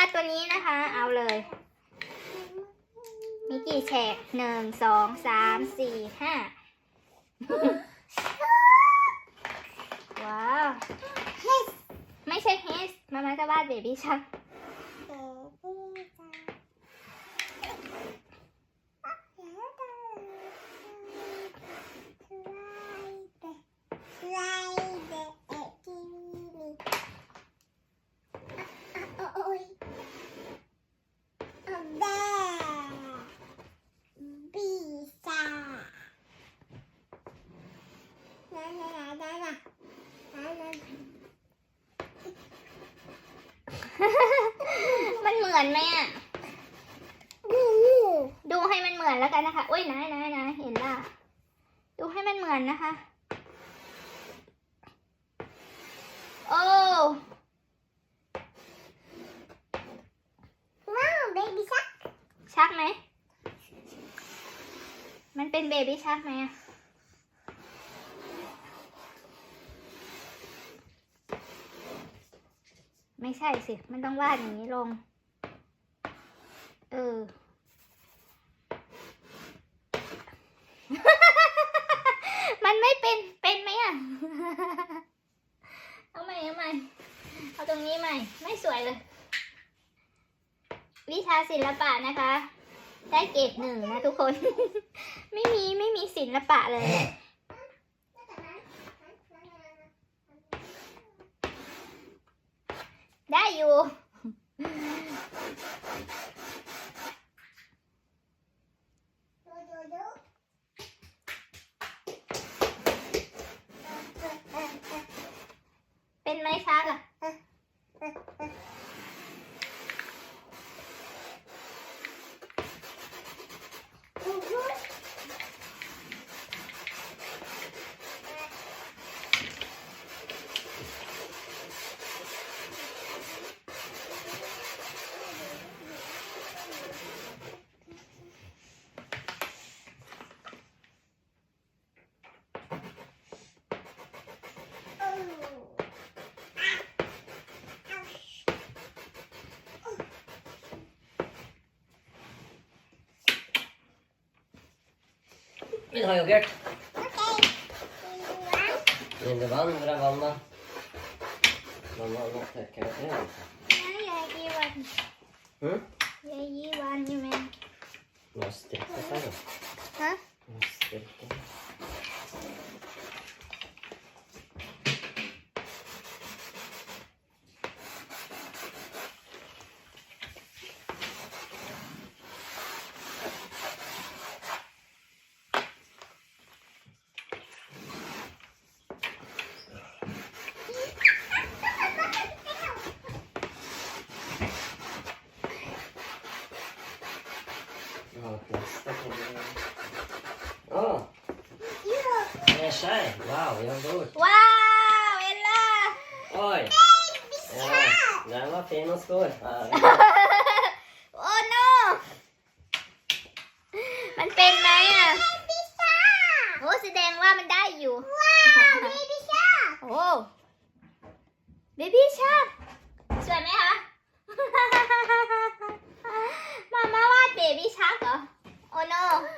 วาดตัวนี้นะคะ เอาเลย มีกี่แฉกหนึ่งสองสามสี่ห้าว้าว ไม่ใช่เฮสมามาจะวาดเบบี้ชัก มันเหมือนไหมอะ ดูให้มันเหมือนแล้วกันนะคะอุ้ยนายนายนายเห็นล่ะ ดูให้มันเหมือนนะคะ โอ้ baby shark ชักไหม มันเป็นเบบี้ชักไหมอะ ไม่ใช่สิ มันต้องวาดอย่างนี้ลง เออ มันไม่เป็น เป็นไหมอะ เอาใหม่เอาใหม่ เอาตรงนี้ใหม่ ไม่สวยเลย วิชาศิลปะนะคะ ได้เกรดหนึ่งนะทุกคน ไม่มีไม่มีศิลปะเลย ไ Vill du ha yoghurt? Vill du vandra, mamma? Mamma måste täcka det. ยายกี่วัน Mm? ยายยี่วัน วเอลล่า Oj! Ja, den var fin och skor. Ja, โอ้โนมันเป็นไหมอะโอ้แสดงว่ามันได้อยู่โอ้เบบี้ชาสวยไหมคะ Chicago. ¿O no?